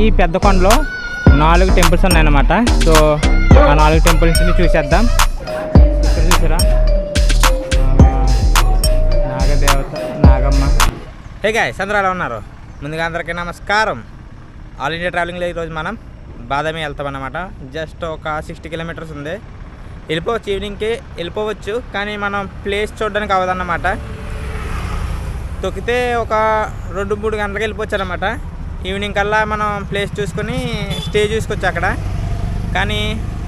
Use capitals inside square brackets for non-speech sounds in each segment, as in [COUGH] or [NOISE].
ఈ పెద్ద కొండలో నాలుగు టెంపుల్స్ ఉన్నాయన్నమాట. సో ఆ నాలుగు టెంపుల్స్ని చూసేద్దాం. ఇక్కడ చూసారా? నాగదేవత నాగమ్మ. హే గాయస్ అందరూ ఎలా ఉన్నారు? ముందుగా అందరికీ నమస్కారం. ఆల్ ఇండియా ట్రావెలింగ్లో ఈరోజు మనం బాదామి వెళ్తామన్నమాట. జస్ట్ ఒక సిక్స్టీ కిలోమీటర్స్ ఉంది. వెళ్ళిపోవచ్చు ఈవినింగ్కి వెళ్ళిపోవచ్చు కానీ మనం ప్లేస్ చూడడానికి అవ్వదన్నమాట. తొక్కితే ఒక రెండు మూడు గంటలకు వెళ్ళిపోవచ్చు అనమాట ఈవినింగ్ కల్లా మనం ప్లేస్ చూసుకొని స్టే చూసుకోవచ్చు అక్కడ. కానీ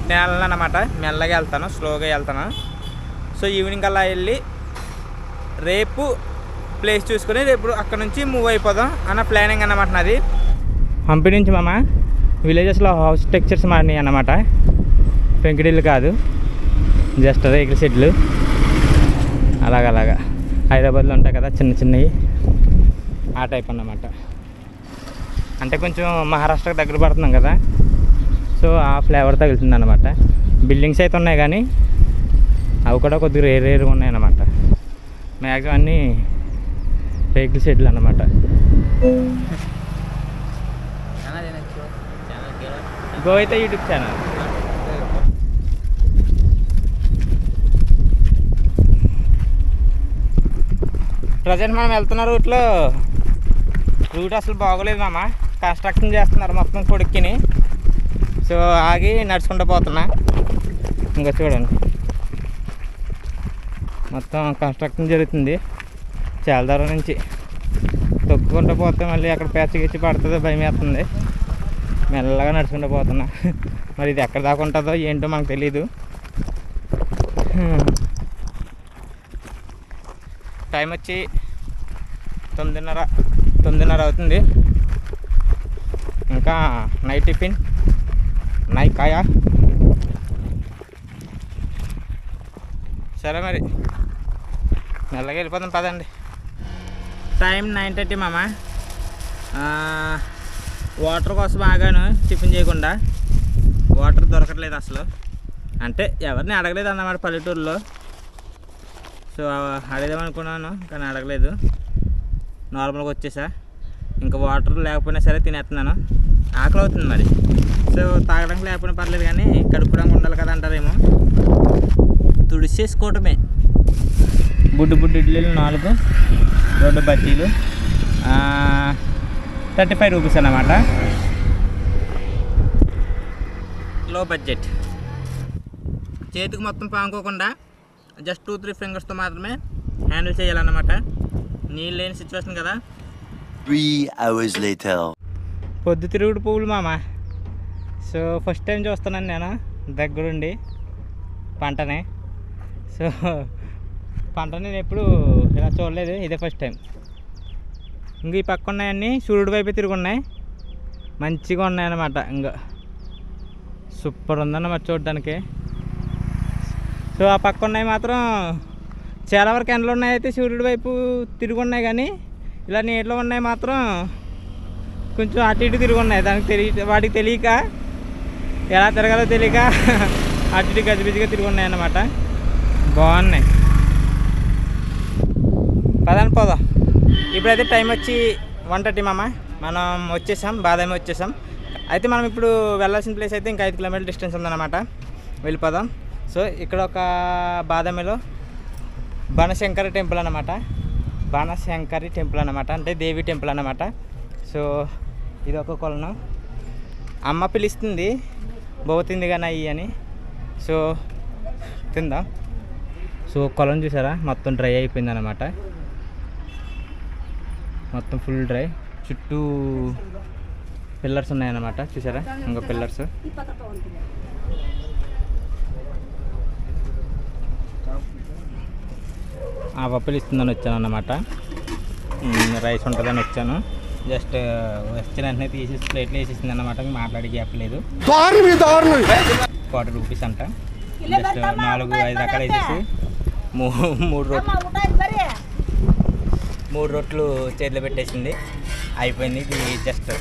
నేను వెళ్ళను మెల్లగా వెళ్తాను స్లోగా వెళ్తాను. సో ఈవినింగ్ కల్లా వెళ్ళి రేపు ప్లేస్ చూసుకొని రేపు అక్కడ నుంచి మూవ్ అయిపోదాం అన్న ప్లానింగ్ అన్నమాట నాది. హంపి నుంచి మామ విలేజెస్లో హౌస్ టెక్చర్స్ మారినాయి అన్నమాట. పెంకుడిల్లు కాదు జస్ట్ రేకుల షెడ్లు అలాగలాగా హైదరాబాద్లో ఉంటాయి కదా చిన్న చిన్నవి. ఆ టైప్ అన్నమాట. అంటే కొంచెం మహారాష్ట్రకు దగ్గర పడుతున్నాం కదా. సో ఆ ఫ్లేవర్ తగులుతుంది అనమాట బిల్డింగ్స్ అయితే ఉన్నాయి కానీ అవి కూడా కొద్దిగా రేర్ రేరుగా ఉన్నాయి అన్నమాట మ్యాక్సిమం అన్నీ రేకుల షెడ్లు అన్నమాట. అయితే యూట్యూబ్ ఛానల్. ప్రజెంట్ మనం వెళ్తున్న రూట్లో రూట్ అసలు బాగోలేదు మామా. కన్స్ట్రక్షన్ చేస్తున్నారు మొత్తం కొడుక్కిని. సో ఆగి నడుచుకుంటూ పోతున్నా. ఇంకా చూడండి. మొత్తం కన్స్ట్రక్షన్ జరుగుతుంది. చాలా దూరం నుంచి తొక్కుకుంటూ పోతే మళ్ళీ అక్కడ పేచగిచ్చి పడుతుందో భయం వేస్తుంది. మెల్లగా నడుచుకుంటూ పోతున్నా. [LAUGHS] మరి ఇది ఎక్కడ దాకా ఉంటుందో ఏంటో మనకు తెలీదు. టైం వచ్చి తొమ్మిదిన్నర తొమ్మిదిన్నర అవుతుంది. ఇంకా నైట్ టిఫిన్ నై కాయా? సరే మరి. మెల్లగా వెళ్ళిపోతాం పదండి. టైం నైన్ థర్టీ మామ. వాటర్ కోసం ఆగాను టిఫిన్ చేయకుండా. వాటర్ దొరకట్లేదు అసలు. అంటే ఎవరిని అడగలేదు అన్నమాట పల్లెటూరులో. సో అడగదామనుకున్నాను అనుకున్నాను కానీ అడగలేదు. నార్మల్గా వచ్చేసా. ఇంకా వాటర్ లేకపోయినా సరే తినేస్తున్నాను. ఆకలి అవుతుంది మరి. సో తాగడానికి లేకపోయినా పర్లేదు కానీ కడుపుడానికి ఉండాలి కదా అంటారేమో. తుడిసేసుకోవటమే. బుడ్డు బుడ్డు ఇడ్లీలు నాలుగు రెండు బజ్జీలు థర్టీ ఫైవ్ రూపీస్ అన్నమాట. Low budget. చేతికి మొత్తం పాముకోకుండా జస్ట్ టూ త్రీ ఫింగర్స్తో మాత్రమే హ్యాండిల్ చేయాలన్నమాట. నీళ్ళు లేని సిచ్యువేషన్ కదా. Three hours later. పొద్దుతిరుగుడు పువ్వులు మామ. సో ఫస్ట్ టైం చూస్తున్నాను నేను దగ్గరుండి పంటని. సో పంట నేను ఎప్పుడు ఇలా చూడలేదు ఇదే ఫస్ట్ టైం ఇంక ఈ పక్క ఉన్నాయన్నీ సూర్యుడి వైపు తిరుగున్నాయి. మంచిగా ఉన్నాయన్నమాట ఇంకా. సూపర్ ఉందన్నమాట చూడడానికి. సో ఆ పక్క ఉన్నాయి మాత్రం చాలా వరకు ఎండలు ఉన్నాయి అయితే సూర్యుడి వైపు తిరిగి ఉన్నాయి కానీ ఇలా నీటిలో ఉన్నాయి మాత్రం కొంచెం అటు ఇటు తిరుగున్నాయి. ఉన్నాయి దానికి తెలియ వాటికి తెలియక ఎలా తిరగాలో తెలియక [LAUGHS] అటు ఇటు గజిబిజిగా తిరుగున్నాయి అన్నమాట. బాగున్నాయి. పదని పోదాం. ఇప్పుడైతే టైం వచ్చి వన్ థర్టీ మామ. మనం వచ్చేసాం బాదామి వచ్చేసాం. అయితే మనం ఇప్పుడు వెళ్ళాల్సిన ప్లేస్ అయితే ఇంకా ఐదు కిలోమీటర్ డిస్టెన్స్ ఉందన్నమాట. వెళ్ళిపోదాం. సో ఇక్కడ ఒక బాదామిలో బనశంకరి టెంపుల్ అన్నమాట. బనశంకరి టెంపుల్ అన్నమాట. అంటే దేవి టెంపుల్ అన్నమాట. సో ఇది ఒక కొలను. అమ్మ పిలుస్తుంది బోతుంది కానీ అయ్యి అని. సో తిందాం? సో కొలను చూసారా? మొత్తం డ్రై అయిపోయింది అనమాట మొత్తం ఫుల్ డ్రై. చుట్టూ పిల్లర్స్ ఉన్నాయన్నమాట. చూసారా? ఇంకో పిల్లర్స్. ఆ పప్పులు ఇస్తుందని వచ్చాను అన్నమాట రైస్ ఉంటుందని వచ్చాను. జస్ట్ వచ్చిన వెంటనే తీసేసి ప్లేట్లు వేసేసింది అన్నమాట మాట్లాడి గ్యాప్ లేదు ఫార్టీ రూపీస్ అంట. జస్ట్ నాలుగు ఐదు రకాలు వేసేసి మూ- మూడు రొట్లు మూడు రొట్లు చేతిలో పెట్టేసింది. అయిపోయింది ఇది జస్ట్.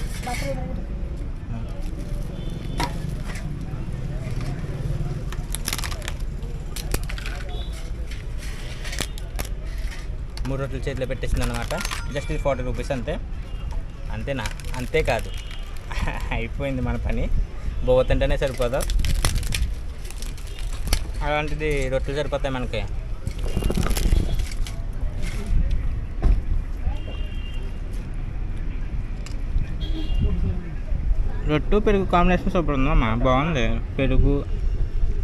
మూడు రొట్టెలు చేతిలో పెట్టేసింది అనమాట జస్ట్ ఇది ఫార్టీ రూపీస్ అంతే. అంతేనా? అంతేకాదు అయిపోయింది మన పని. బోతుంటేనే సరిపోదు? అలాంటిది రొట్టెలు సరిపోతాయి మనకి. రొట్టు పెరుగు కాంబినేషన్ సూపర్ ఉందమ్మా. బాగుంది. పెరుగు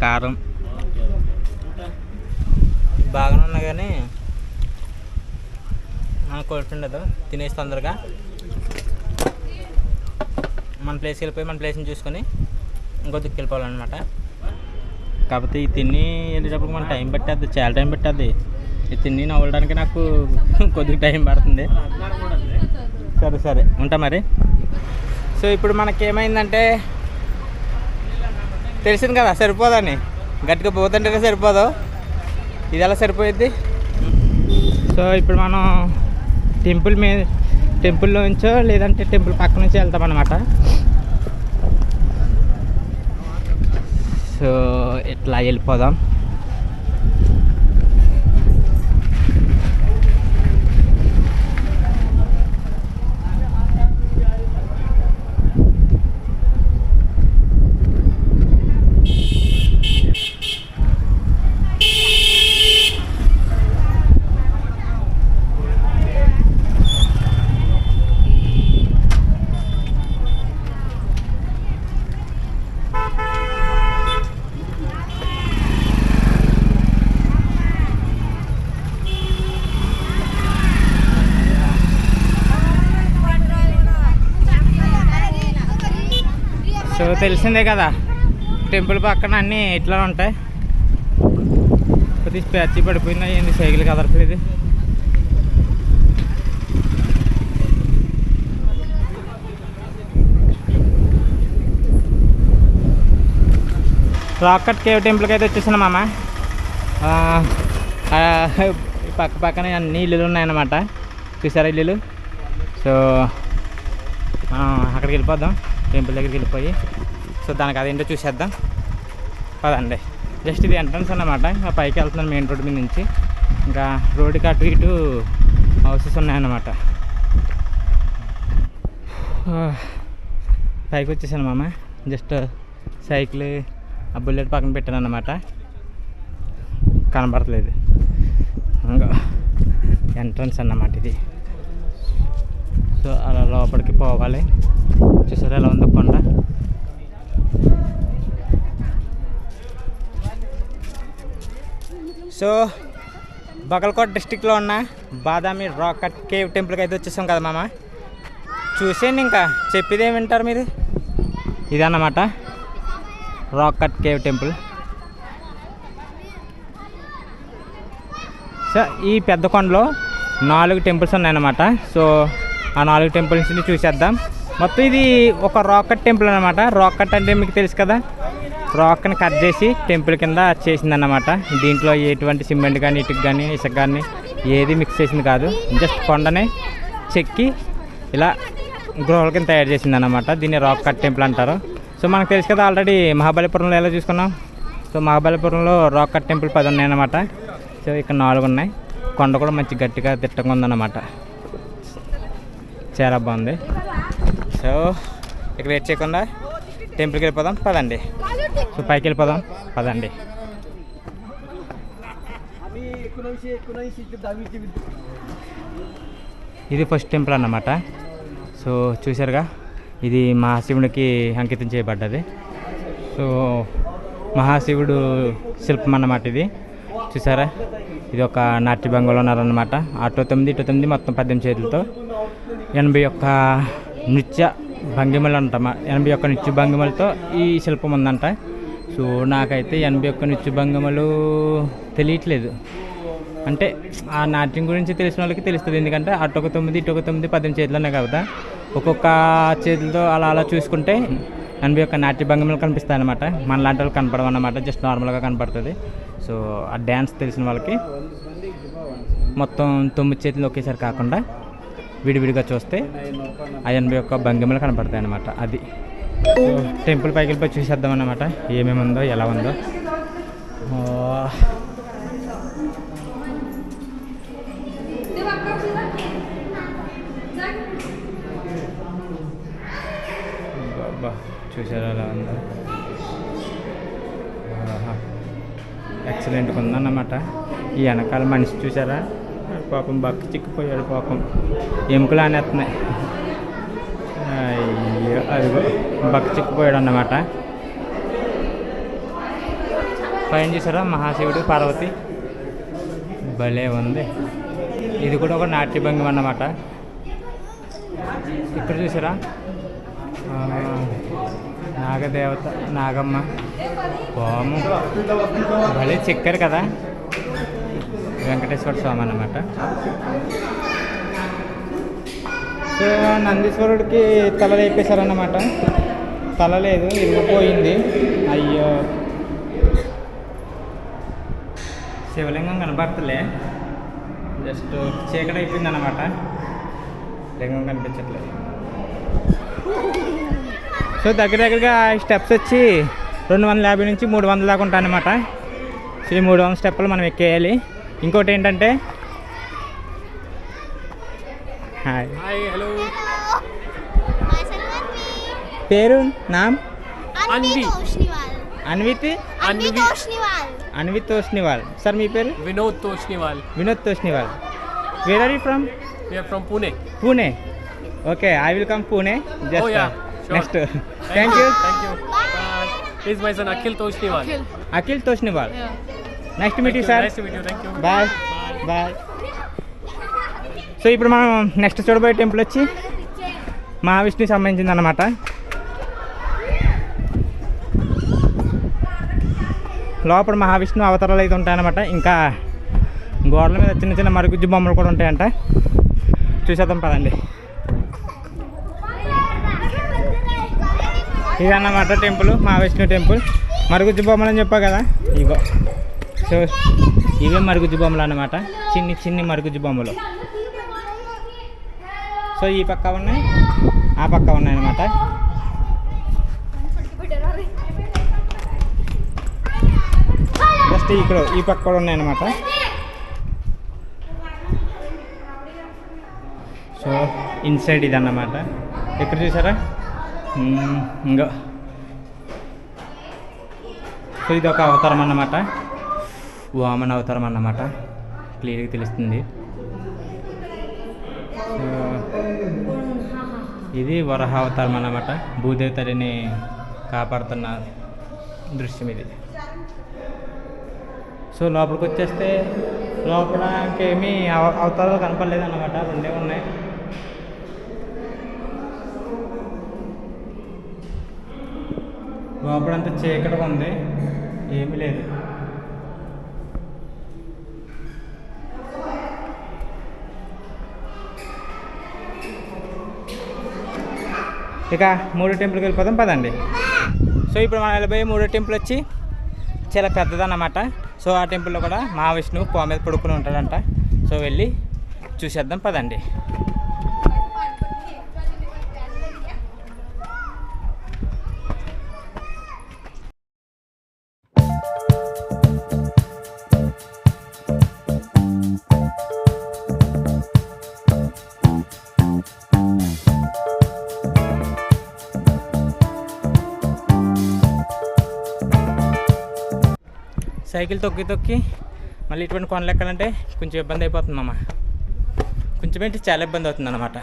కారం. బాగానే ఉన్నా కానీ మనకు కొడుతుండదు తినేసి తొందరగా. మన ప్లేస్కి వెళ్ళిపోయి మన ప్లేస్ని చూసుకొని ఇంకో దిక్కు వెళ్ళిపోవాలన్నమాట. కాకపోతే ఈ తిని వెళ్ళేటప్పుడు మన టైం పట్టేది చాలా టైం పెట్టద్ది. ఈ తిని నవ్వడానికి నాకు [LAUGHS] కొద్దిగా టైం పడుతుంది. సరే సరే. ఉంటా మరి. సో ఇప్పుడు మనకి ఏమైందంటే తెలిసింది కదా సరిపోదని. గట్టిగా పోతుంటేనే సరిపోదు. ఇది ఎలా సరిపోయిద్ది? సో ఇప్పుడు మనం టెంపుల్ మీద టెంపుల్లో నుంచో లేదంటే టెంపుల్ పక్క నుంచి వెళ్తాం అనమాట సో ఇట్లా వెళ్ళిపోదాం? తెలిసిందే కదా. టెంపుల్ పక్కన అన్నీ ఇట్లా ఉంటాయి. కొద్దిగా స్పాచి పడిపోయిందా ఏంది సైకిల్ కదలట్లేదు. రాకట్ కేవ్ టెంపుల్కి అయితే వచ్చేసాను మామ. పక్క పక్కన అన్ని ఇల్లులు ఉన్నాయన్నమాట. చూసారా ఇల్లులు? సో అక్కడికి వెళ్ళిపోదాం. టెంపుల్ దగ్గరికి వెళ్ళిపోయి. సో దానికి అదేంటో చూసేద్దాం. పదండి. జస్ట్ ఇది ఎంట్రన్స్ అన్నమాట. ఇంకా పైకి వెళ్తున్నాను మెయిన్ రోడ్ మీద నుంచి. ఇంకా రోడ్డుకి అటు ఇటు హౌసెస్ ఉన్నాయన్నమాట. పైకి వచ్చేసాను మామ. జస్ట్ సైకిల్ ఆ బుల్లెట్ పక్కన పెట్టాను అన్నమాట కనబడట్లేదు ఇంకా ఎంట్రన్స్ అన్నమాట ఇది. సో అలా లోపలికి పోవాలి. చూసారా ఎలా ఉందో కొండ? సో బగల్కోట్ డిస్టిక్లో ఉన్న బాదామి రాకట్ కేవ్ టెంపుల్కి అయితే వచ్చేసాం కదా మామ. చూసేయండి ఇంకా చెప్పేది ఏమి వింటారు మీరు? ఇదన్నమాట రాకట్ కేవ్ టెంపుల్. సో ఈ పెద్ద కొండలో నాలుగు టెంపుల్స్ ఉన్నాయన్నమాట. సో ఆ నాలుగు టెంపుల్స్ని చూసేద్దాం. మొత్తం ఇది ఒక రాకెట్ టెంపుల్ అనమాట రాకెట్ అంటే మీకు తెలుసు కదా? రాక్ని కట్ చేసి టెంపుల్ కింద చేసిందన్నమాట. దీంట్లో ఎటువంటి సిమెంట్ కానీ ఇటుకు కానీ ఇసుక కానీ ఏది మిక్స్ చేసింది కాదు. జస్ట్ కొండనే చెక్కి ఇలా గృహాల కింద తయారు చేసిందన్నమాట. దీన్ని రాక్ కట్ టెంపుల్ అంటారు. సో మనకు తెలుసు కదా ఆల్రెడీ మహాబలిపురంలో ఎలా చూసుకున్నాం? సో మహాబలిపురంలో రాక్ కట్ టెంపుల్ పది ఉన్నాయన్నమాట. సో ఇక్కడ నాలుగు ఉన్నాయి. కొండ కూడా మంచి గట్టిగా తిట్టంగా ఉందన్నమాట. చాలా బాగుంది. సో ఇక్కడ వెయిట్ చేయకుండా టెంపుల్కి వెళ్ళిపోదాం పదండి. సో పైకి వెళ్ళిపోదాం పదండి. ఇది ఫస్ట్ టెంపుల్ అన్నమాట. సో చూసారుగా ఇది మహాశివునికి అంకితం చేయబడ్డది. సో మహాశివుడు శిల్పం అన్నమాట ఇది. చూసారా ఇది ఒక నాట్య నాట్యభంగంలో ఉన్నారన్నమాట. అటు తొమ్మిది ఇటు తొమ్మిది మొత్తం పద్దెనిమిది చేతులతో ఎనభై ఒక్క నృత్య భంగిమలు అంటమా ఎనభై ఒక్క నృత్య భంగిమలతో ఈ శిల్పం ఉందంట. సో నాకైతే ఎనభై ఒక్క నృత్య భంగిమలు తెలియట్లేదు. అంటే ఆ నాట్యం గురించి తెలిసిన వాళ్ళకి తెలుస్తుంది. ఎందుకంటే అటు ఒక తొమ్మిది ఇటు ఒక తొమ్మిది పద్దెనిమిది చేతులు కదా. ఒక్కొక్క చేతులతో అలా అలా చూసుకుంటే ఎనభై ఒక్క నాట్య భంగిమలు కనిపిస్తాయి అనమాట మన లాంటి వాళ్ళు కనపడవు అన్నమాట జస్ట్ నార్మల్గా కనపడుతుంది. సో ఆ డ్యాన్స్ తెలిసిన వాళ్ళకి మొత్తం తొమ్మిది చేతులు ఒకేసారి కాకుండా విడివిడిగా చూస్తే ఆ ఎనభై ఒక్క భంగిమలు కనపడతాయి అన్నమాట. అది. టెంపుల్ పైకి వెళ్ళిపోయి చూసేద్దాం అన్నమాట. ఏమేమి ఉందో ఎలా ఉందో. ఆ, చూసారా ఎలా ఉందో. ఎక్సలెంట్గా ఉందన్నమాట. ఈ వెనకాల మనిషి చూసారా? పాపం బక్క చిక్కిపోయాడు పాపం. ఎముకలు అనేస్తున్నాయి అయ్యో అదిగో బక్క చిక్కిపోయాడు అన్నమాట పైన చూసారా మహాశివుడు పార్వతి? భలే ఉంది. ఇది కూడా ఒక నాట్యభంగం అన్నమాట. ఇక్కడ చూసారా? నాగదేవత నాగమ్మ. పాము భలే చెక్కారు కదా. వెంకటేశ్వర స్వామి అన్నమాట. సో నందీశ్వరుడికి తల లేపేశారన్నమాట. తల లేదు ఇరిగిపోయింది. అయ్యో. శివలింగం కనబడతలే. జస్ట్ చీకటి అయిపోయింది అన్నమాట లింగం కనిపించట్లేదు. సో దగ్గర దగ్గరగా స్టెప్స్ వచ్చి రెండు వందల యాభై నుంచి మూడు వందల దాకా ఉంటాయన్నమాట. సో ఈ మూడు వందల స్టెప్పులు మనం ఎక్కేయాలి. ఇంకోటి ఏంటంటే? హాయ్ హాయ్ హలో పేరు నామ్? అన్వి. అన్వి తోష్నివాల్ అన్విత్ అన్వి అన్వి. తోష్నివాల్ అన్విత్ తోష్నివాల్ సార్ మీ పేరు? Vinod Toshniwal Vinod Toshniwal where are you from from Pune Pune okay I will come Pune just. Next thank you thank you is my son Akhil Toshniwal Akhil Toshniwal next sir nice to meet you you bye bye so ఇప్పుడు మనం next చూడబోయే temple వచ్చి మహావిష్ణుకి సంబంధించింది అన్నమాట లోపల మహావిష్ణు అవతారాలు అయితే ఉంటాయన్నమాట. ఇంకా గోడల మీద చిన్న చిన్న మరుగుజ్జు బొమ్మలు కూడా ఉంటాయంట. చూసేద్దాం పదండి. ఇదన్నమాట టెంపుల్ మహావిష్ణు టెంపుల్ మరుగుజ్జు బొమ్మలు అని చెప్పా కదా? ఇగో. సో ఇవే మరుగుజ్జు బొమ్మలు అన్నమాట. చిన్ని చిన్ని మరుగుజ్జు బొమ్మలు సో ఈ పక్క ఉన్నాయి ఆ పక్క ఉన్నాయి అన్నమాట. జస్ట్ ఇక్కడ ఈ పక్క కూడా ఉన్నాయన్నమాట సో ఇన్సైడ్ ఇది అన్నమాట. ఎక్కడ చూసారా? మ్మ్, సో ఇది ఒక అవతారం అన్నమాట. వామన్ అవతారం అన్నమాట. క్లియర్గా తెలుస్తుంది. సో ఇది వరహ అవతారం అన్నమాట. భూదేవతలిని కాపాడుతున్న దృశ్యం ఇది. సో లోపలికి వచ్చేస్తే లోపల ఇంకేమీ అవ- అవతారాలు కనపడలేదు అన్నమాట. రెండే ఉన్నాయి. లోపలంతా చీకటిగా ఉంది. ఏమీ లేదు. ఇక మూడో టెంపుల్కి వెళ్ళిపోదాం పదండి. సో ఇప్పుడు మనం వెళ్ళిపోయి మూడో టెంపుల్ వచ్చి చాలా పెద్దదన్నమాట. సో ఆ టెంపుల్లో కూడా మహావిష్ణువు పో మీద పడుకుని ఉంటాడంట. సో వెళ్ళి చూసేద్దాం పదండి. సైకిల్ తొక్కి తొక్కి మళ్ళీ ఇటువంటి కొండలు ఎక్కాలంటే కొంచెం ఇబ్బంది అయిపోతుంది మామ. కొంచెం ఏంటి చాలా ఇబ్బంది అవుతుంది అన్నమాట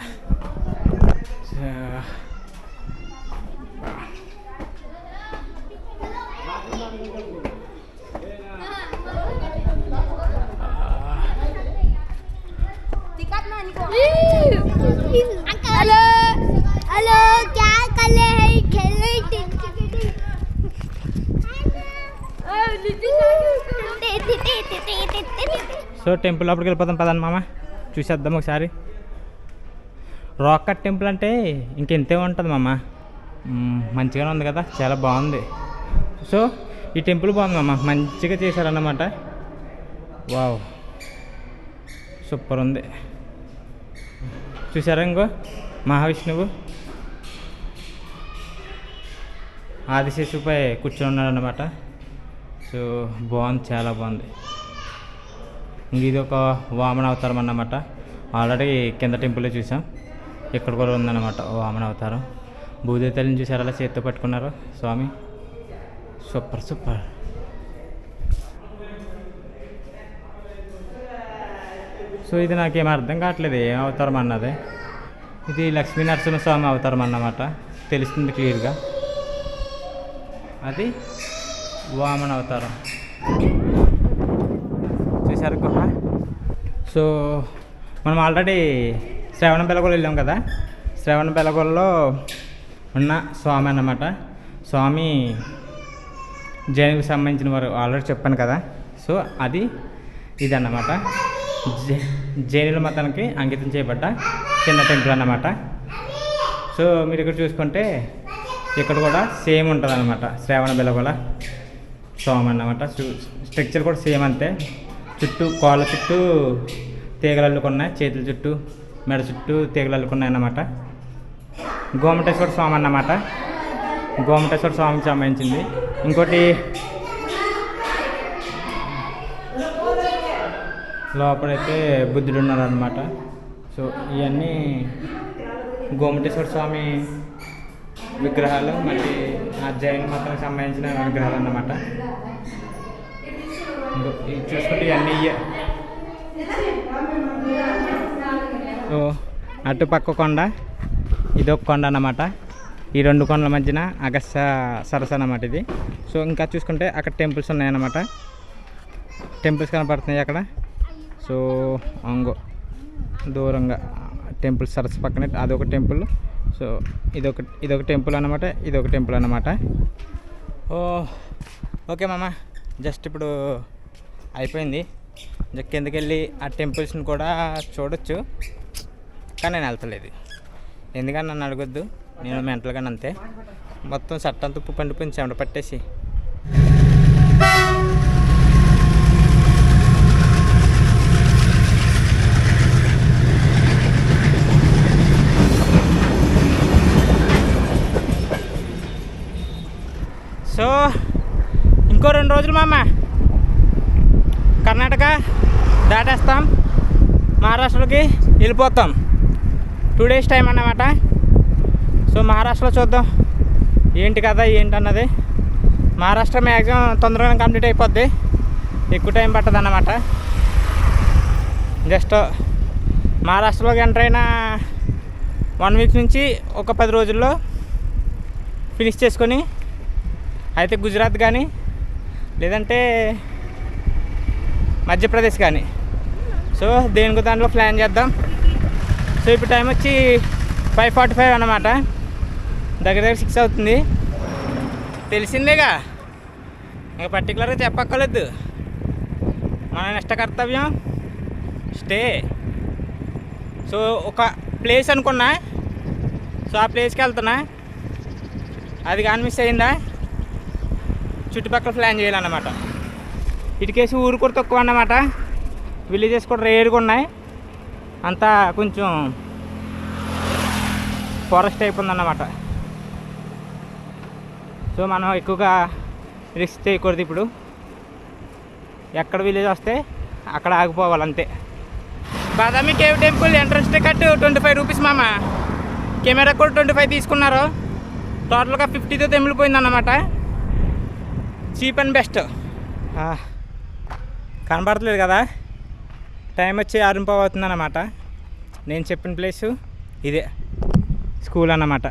సో టెంపుల్ లోపలికి వెళ్ళిపోతాం పదండి మామ. చూసేద్దాం ఒకసారి. రాకట్ టెంపుల్ అంటే ఇంకెంతే ఉంటుంది మామ. మంచిగానే ఉంది కదా చాలా బాగుంది. సో ఈ టెంపుల్ బాగుంది మామ మంచిగా చేశారన్నమాట. వావ్. సూపర్ ఉంది. చూసారా ఇంకో? మహావిష్ణువు. ఆదిశేషుపై కూర్చొని ఉన్నాడు అనమాట సో బాగుంది చాలా బాగుంది. ఇది ఒక వామన అవతారం అన్నమాట. ఆల్రెడీ కింద టెంపుల్లో చూసాం. ఇక్కడ కూడా ఉందన్నమాట వామన అవతారం భూదేవతలను చూసారు? అలా చేత్తో పట్టుకున్నారు. స్వామి సూపర్ సూపర్. సో ఇది నాకేం అర్థం కావట్లేదు. ఏం అవతారం అన్నది? ఇది లక్ష్మీ నరసింహస్వామి అవతారం అన్నమాట. తెలుస్తుంది క్లియర్గా. అది వామన అవతారం సరుకు సో మనం ఆల్రెడీ శ్రవణ బెలగొల వెళ్ళాం కదా? శ్రవణ బెలగొల్లో ఉన్న స్వామి అన్నమాట. స్వామి జైనుకు సంబంధించిన వారు ఆల్రెడీ చెప్పాను కదా. సో అది ఇదన్నమాట. జై జైనుల మతానికి అంకితం చేయబడ్డ చిన్న టెంపుల్ అన్నమాట. సో మీరు ఇక్కడ చూసుకుంటే ఇక్కడ కూడా సేమ్ ఉంటుంది అనమాట శ్రావణ బెలగొల స్వామి అన్నమాట. స్ట్రక్చర్ కూడా సేమ్ అంతే. చుట్టూ కోళ్ళ చుట్టూ తీగలు అల్లుకున్నాయి చేతుల చుట్టూ మెడ చుట్టూ తీగలు అల్లుకున్నాయి అన్నమాట. గోమటేశ్వర స్వామి అన్నమాట. గోమటేశ్వర స్వామికి సంబంధించింది. ఇంకోటి లోపలైతే బుద్ధుడు ఉన్నారనమాట సో ఇవన్నీ గోమటేశ్వర స్వామి విగ్రహాలు మళ్ళీ ఆ జైన్ మతానికి సంబంధించిన విగ్రహాలు అన్నమాట. చూసుకుంటే అన్నీ అటు పక్క కొండ ఇదొక కొండ అన్నమాట. ఈ రెండు కొండల మధ్యన అగస్త సరస్సు అన్నమాట ఇది. సో ఇంకా చూసుకుంటే అక్కడ టెంపుల్స్ ఉన్నాయన్నమాట. టెంపుల్స్ కనపడుతున్నాయి అక్కడ. సో అంగో దూరంగా టెంపుల్ సరస్సు పక్కనే అదొక టెంపుల్. సో ఇదొక ఇదొక టెంపుల్ అన్నమాట ఇదొక టెంపుల్ అన్నమాట. ఓ ఓకే మామ. జస్ట్ ఇప్పుడు అయిపోయింది. జ కిందకి వెళ్ళి ఆ టెంపుల్స్ని కూడా చూడొచ్చు. కానీ నేను వెళ్తలేదు. ఎందుకని నన్ను అడగొద్దు? నేను మెంటల్గా అంతే. మొత్తం సట్ట తుప్పు ఉప్పు పండిపోయింది. చెమట పట్టేసి. సో ఇంకో రెండు రోజులు మామ. కర్ణాటక దాటేస్తాం. మహారాష్ట్రకి వెళ్ళిపోతాం. టూ డేస్ టైం అన్నమాట. సో మహారాష్ట్రలో చూద్దాం. ఏంటి కదా ఏంటి అన్నది మహారాష్ట్ర మ్యాక్సిమం తొందరగా కంప్లీట్ అయిపోద్ది. ఎక్కువ టైం పట్టదు అన్నమాట జస్ట్ మహారాష్ట్రలోకి ఎంటర్ అయిన వన్ వీక్ నుంచి ఒక పది రోజుల్లో ఫినిష్ చేసుకొని అయితే గుజరాత్ కానీ లేదంటే మధ్యప్రదేశ్ కానీ. సో దేనికి దాంట్లో ప్లాన్ చేద్దాం. సో ఇప్పుడు టైం వచ్చి ఫైవ్ ఫార్టీ ఫైవ్ అన్నమాట. దగ్గర దగ్గర సిక్స్ అవుతుంది. తెలిసిందేగా? ఇంకా పర్టికులర్గా చెప్పక్కర్లేదు. మన నెక్స్ట్ కర్తవ్యం స్టే సో ఒక ప్లేస్ అనుకున్నా. సో ఆ ప్లేస్కి వెళ్తున్నా. అది కానీ మిస్ అయిందా? చుట్టుపక్కల ప్లాన్ చేయాలన్నమాట. ఇటుకేసి ఊరు కూడా తక్కువ అన్నమాట. విలేజెస్ కూడా రేరుగా ఉన్నాయి. అంతా కొంచెం ఫారెస్ట్ అయిపోయిందన్నమాట సో మనం ఎక్కువగా రిస్క్ చేయకూడదు ఇప్పుడు. ఎక్కడ విలేజ్ వస్తే అక్కడ ఆగిపోవాలి అంతే. Badami cave temple entrance ticket twenty five rupees మామ. కెమెరా కూడా ట్వంటీ ఫైవ్ తీసుకున్నారు టోటల్గా ఫిఫ్టీతో తెమిలిపోయిందన్నమాట. చీప్ అండ్ బెస్ట్ కనబడట్లేదు కదా. టైం వచ్చి ఆరింపావు అవుతుంది అన్నమాట నేను చెప్పిన ప్లేసు ఇదే. స్కూల్ అన్నమాట.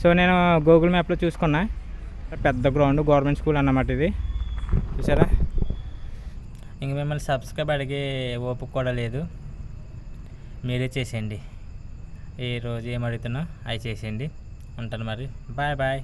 సో నేను గూగుల్ మ్యాప్లో చూసుకున్నా. పెద్ద గ్రౌండ్ గవర్నమెంట్ స్కూల్ అన్నమాట ఇది. చూసారా? ఇంక మిమ్మల్ని సబ్స్క్రైబ్ అడిగే ఓపిక కూడా లేదు. మీరే చేసేయండి. ఏ రోజు ఏం అడుగుతున్నా అవి చేసేయండి. ఉంటాను మరి. Bye bye